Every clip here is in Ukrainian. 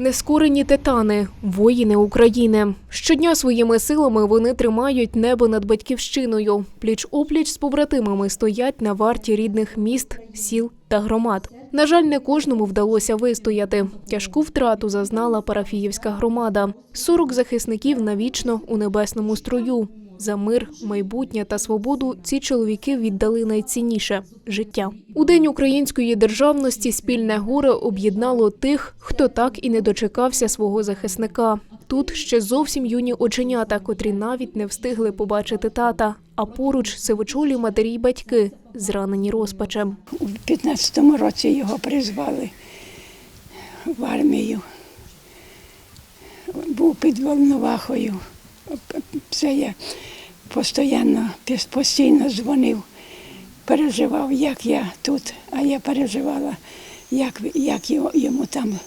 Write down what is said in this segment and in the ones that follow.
Нескорені титани, воїни України. Щодня своїми силами вони тримають небо над батьківщиною. Пліч опліч з побратимами стоять на варті рідних міст, сіл та громад. На жаль, не кожному вдалося вистояти. Тяжку втрату зазнала парафіївська громада. 40 захисників навічно у небесному строю. За мир, майбутнє та свободу ці чоловіки віддали найцінніше життя. У день української державності спільне горе об'єднало тих, хто так і не дочекався свого захисника. Тут ще зовсім юні оченята, котрі навіть не встигли побачити тата. А поруч сивочолі матері й батьки, зранені розпачем. У 15-му році його призвали в армію. Був під Волновахою. Це я постійно, постійно дзвонив, переживав, як я тут, а я переживала, як, як йому там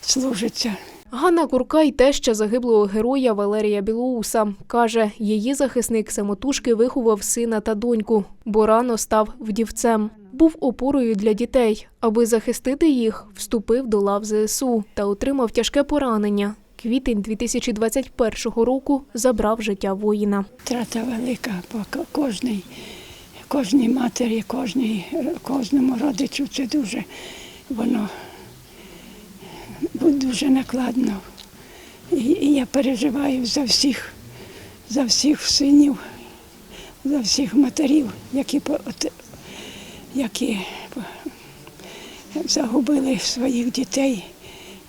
служиться. Ганна Куркай, теща загиблого героя Валерія Білоуса, каже, її захисник самотужки виховав сина та доньку, бо рано став вдівцем. Був опорою для дітей. Аби захистити їх, вступив до лав ЗСУ та отримав тяжке поранення. Квітень 2021 року забрав життя воїна. Трата велика ко- кожній, кожній матері, кожній, кожному родичу. Це дуже воно дуже накладно. І, і я переживаю за всіх, за всіх синів, за всіх матерів, які, які загубили своїх дітей,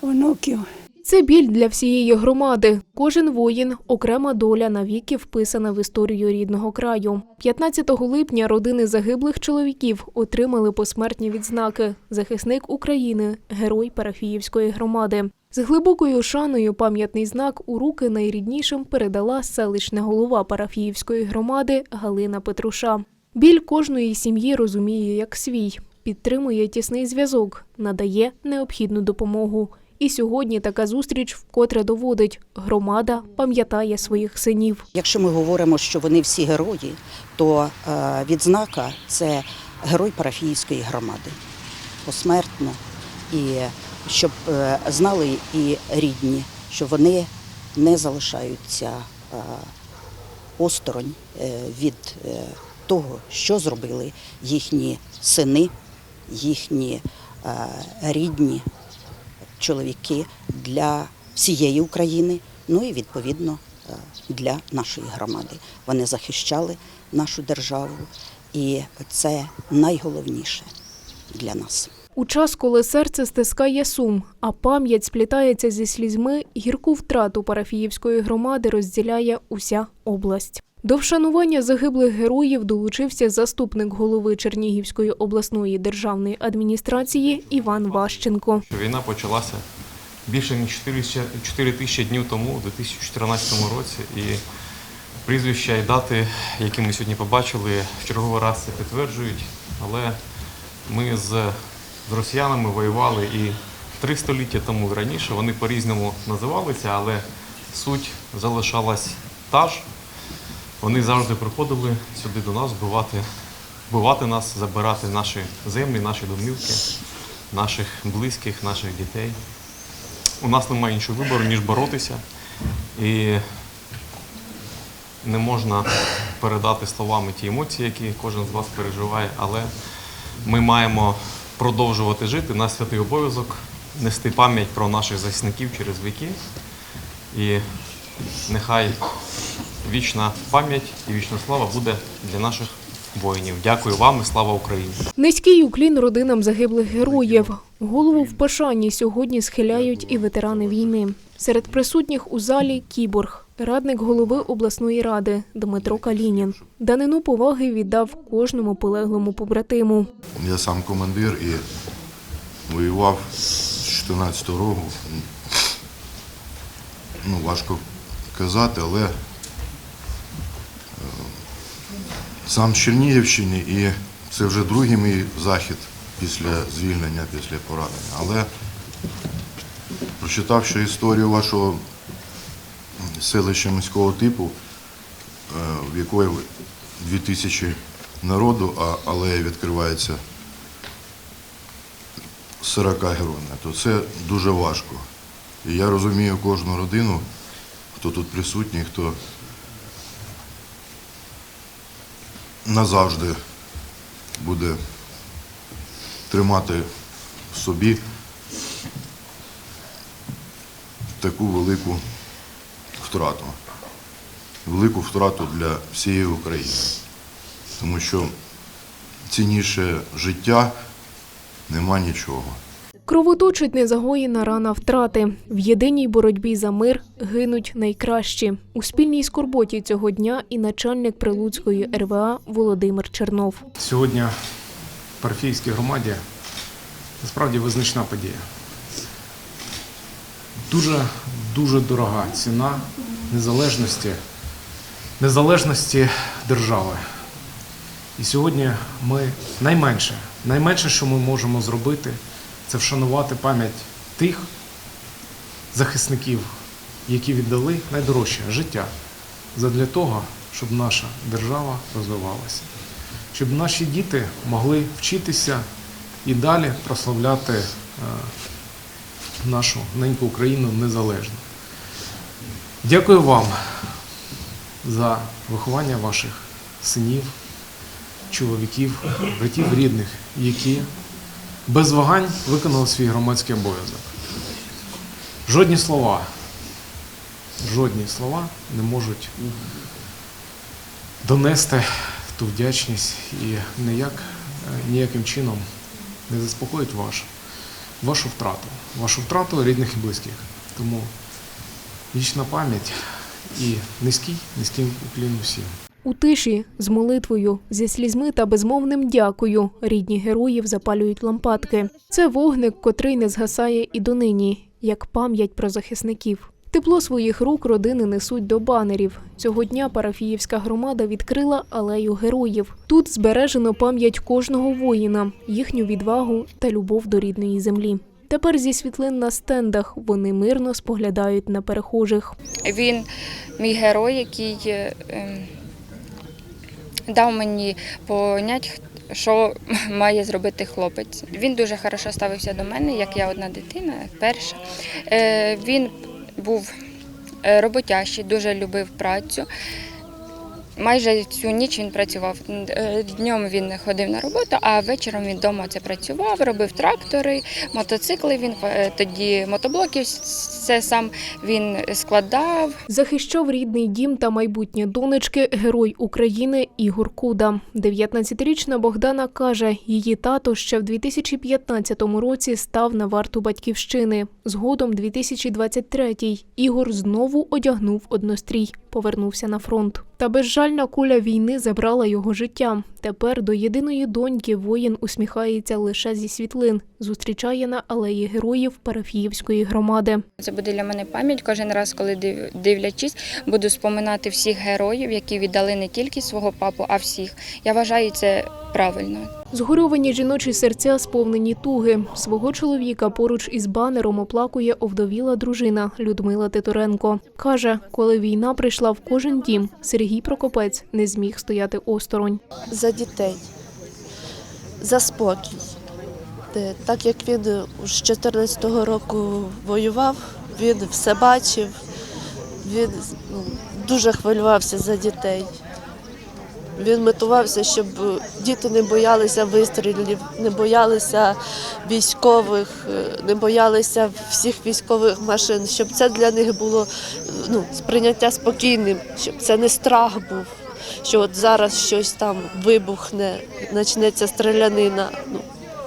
онуків. Це біль для всієї громади. Кожен воїн окрема доля навіки вписана в історію рідного краю. 15 липня родини загиблих чоловіків отримали посмертні відзнаки. Захисник України, герой парафіївської громади. З глибокою шаною пам'ятний знак у руки найріднішим передала селищна голова парафіївської громади Галина Петруша. Біль кожної сім'ї розуміє як свій, підтримує тісний зв'язок, надає необхідну допомогу. І сьогодні така зустріч вкотре доводить громада пам'ятає своїх синів. Якщо ми говоримо, що вони всі герої, то е, відзнака це герой парафіївської громади посмертно. І щоб е, знали і рідні, що вони не залишаються е, осторонь від того, що зробили їхні сини, їхні рідні чоловіки для всієї України, ну і відповідно е, для нашої громади. Вони захищали нашу державу, і це найголовніше для нас. У час, коли серце стискає сум, а пам'ять сплітається зі слізьми, гірку втрату парафіївської громади розділяє уся область. До вшанування загиблих героїв долучився заступник голови Чернігівської обласної державної адміністрації Іван Ващенко. війна почалася більше ніж 4 тисячі днів тому, у 2014 році. І прізвища і дати, які ми сьогодні побачили, в черговий раз це підтверджують. Але ми з, росіянами воювали і три століття тому раніше. Вони по-різному називалися, але суть залишалась та ж. Вони завжди приходили сюди до нас вбивати, вбивати нас, забирати наші землі, наші домівки, наших близьких, наших дітей. У нас немає іншого вибору, ніж боротися. І не можна передати словами ті емоції, які кожен з вас переживає, але ми маємо продовжувати жити. Наш святий обов'язок нести пам'ять про наших захисників через віки. І нехай вічна пам'ять і вічна слава буде для наших воїнів. Дякую вам і слава Україні! Низький уклін родинам загиблих героїв. Голову в пошані сьогодні схиляють і ветерани війни. Серед присутніх у залі кіборг, радник голови обласної ради Дмитро Калінін. Данину поваги віддав кожному полеглому побратиму. Я сам командир і воював з 14 року. Ну, важко казати, але сам з Чернігівщини і це вже другий мій захід після звільнення, після поранення. Але прочитавши історію вашого селища міського типу, е, в якої 2000 народу, а алея відкривається 40 героями, то це дуже важко. І я розумію кожну родину, хто тут присутній, хто назавжди буде тримати в собі таку велику втрату. Велику втрату для всієї України. Тому що цінніше життя нема нічого. Кровоточить незагоєна рана втрати. В єдиній боротьбі за мир гинуть найкращі. У спільній скорботі цього дня і начальник Прилуцької РВА Володимир Чернов. Сьогодні в парафійській громаді насправді визначна подія. Дуже дуже дорога ціна незалежності, незалежності держави. І сьогодні ми найменше, найменше, що ми можемо зробити, це вшанувати пам'ять тих захисників, які віддали найдорожче життя задля того, щоб наша держава розвивалася щоб наші діти могли вчитися і далі прославляти е, нашу неньку Україну незалежно. Дякую вам за виховання ваших синів, чоловіків, братів рідних, які без вагань виконали свій громадський обов'язок. Жодні слова, жодні слова не можуть донести ту вдячність і ніяк, ніяким чином не заспокоїть ваш, вашу втрату, вашу втрату рідних і близьких. Тому вічна пам'ять і низький, низький уклін усім. У тиші з молитвою, зі слізьми та безмовним дякую рідні героїв запалюють лампадки. Це вогник, котрий не згасає і донині, як пам'ять про захисників. Тепло своїх рук родини несуть до банерів. Цього дня парафіївська громада відкрила алею героїв. Тут збережено пам'ять кожного воїна, їхню відвагу та любов до рідної землі. Тепер зі світлин на стендах вони мирно споглядають на перехожих. Він мій герой, який е, ем, дав мені понять, що має зробити хлопець. Він дуже хорошо ставився до мене, як я одна дитина, перша. Е, Він був е, роботящий, дуже любив працю. Майже цю ніч він працював. Е, Днем він ходив на роботу, а вечором він вдома це працював, робив трактори, мотоцикли. Він е, тоді мотоблоки все сам він складав. Захищав рідний дім та майбутнє донечки герой України Ігор Куда. 19-річна Богдана каже, її тато ще в 2015 році став на варту батьківщини. Згодом 2023-й Ігор знову одягнув однострій, повернувся на фронт. Та безжальна куля війни забрала його життя. Тепер до єдиної доньки воїн усміхається лише зі світлин. Зустрічає на алеї героїв Парафіївської громади. Це буде для мене пам'ять. Кожен раз, коли дивлячись, буду споминати всіх героїв, які віддали не тільки свого папу, а всіх. Я вважаю це правильно. Згорьовані жіночі серця сповнені туги. Свого чоловіка поруч із банером оплакує овдовіла дружина Людмила Титуренко. Каже, коли війна прийшла в кожен дім, Сергій Прокопець не зміг стояти осторонь. за дітей, за спокій. Е, Так як він з 14-го року воював, він все бачив, він ну, дуже хвилювався за дітей. Він метувався, щоб діти не боялися вистрілів, не боялися військових, е, не боялися всіх військових машин, щоб це для них було ну, сприйняття спокійним, щоб це не страх був, що от зараз щось там вибухне, почнеться стрілянина. Ну,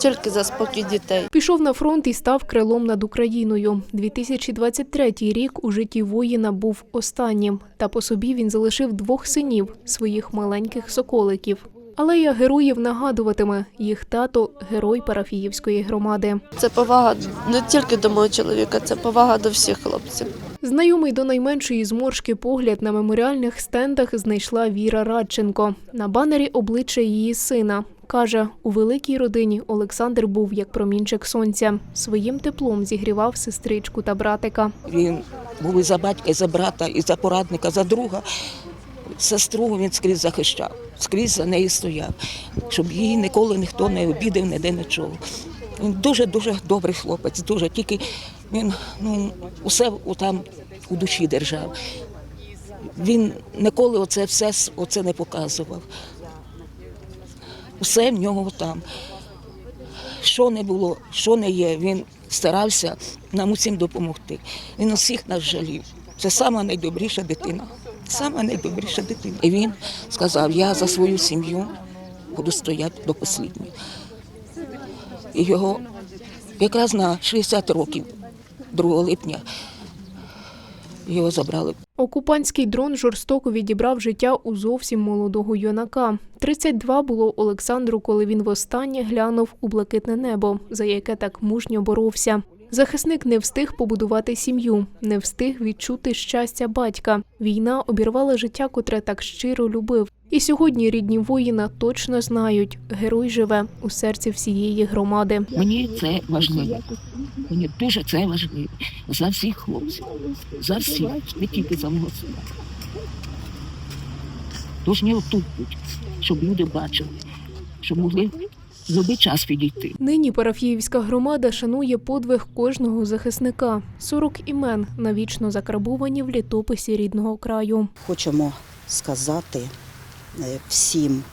тільки за спокій дітей. Пішов на фронт і став крилом над Україною. 2023 рік у житті воїна був останнім. Та по собі він залишив двох синів, своїх маленьких соколиків. Алея героїв нагадуватиме їх тато герой парафіївської громади. Це повага не тільки до мого чоловіка, це повага до всіх хлопців. Знайомий до найменшої зморшки погляд на меморіальних стендах знайшла Віра Радченко. На банері обличчя її сина. Каже, у великій родині Олександр був як промінчик сонця. Своїм теплом зігрівав сестричку та братика. Він був і за батька, і за брата, і за порадника, за друга. Сестру він скрізь захищав, скрізь за нею стояв, щоб її ніколи ніхто не обідав, ніде не чув. Він дуже-дуже добрий хлопець, дуже тільки Він ну, усе там у душі держав. Він ніколи оце все оце не показував. Усе в нього там. Що не було, що не є, він старався нам усім допомогти. Він усіх нас жалів. Це сама найдобріша дитина. Сама найдобріша дитина. І він сказав: я за свою сім'ю буду стояти до останнього. І його якраз на 60 років, 2 липня, його забрали Окупантський дрон жорстоко відібрав життя у зовсім молодого юнака. 32 було Олександру, коли він востаннє глянув у блакитне небо, за яке так мужньо боровся. Захисник не встиг побудувати сім'ю, не встиг відчути щастя батька. Війна обірвала життя, котре так щиро любив. І сьогодні рідні воїна точно знають, герой живе у серці всієї громади. Мені це важливо. Мені дуже це важливо. За всіх хлопців. За всіх, не тільки за мого сина. Тож не отут щоб люди бачили, щоб могли в час підійти. Нині парафіївська громада шанує подвиг кожного захисника. 40 імен навічно закарбовані в літописі рідного краю. Хочемо сказати е, всім,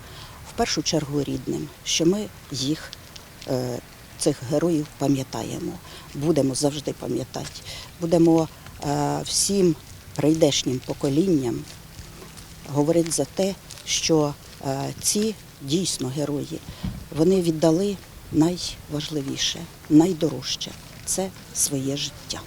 в першу чергу рідним, що ми їх, е, цих героїв, пам'ятаємо, будемо завжди пам'ятати. Будемо е, всім прийдешнім поколінням говорити за те, що ці дійсно герої, вони віддали найважливіше, найдорожче це своє життя.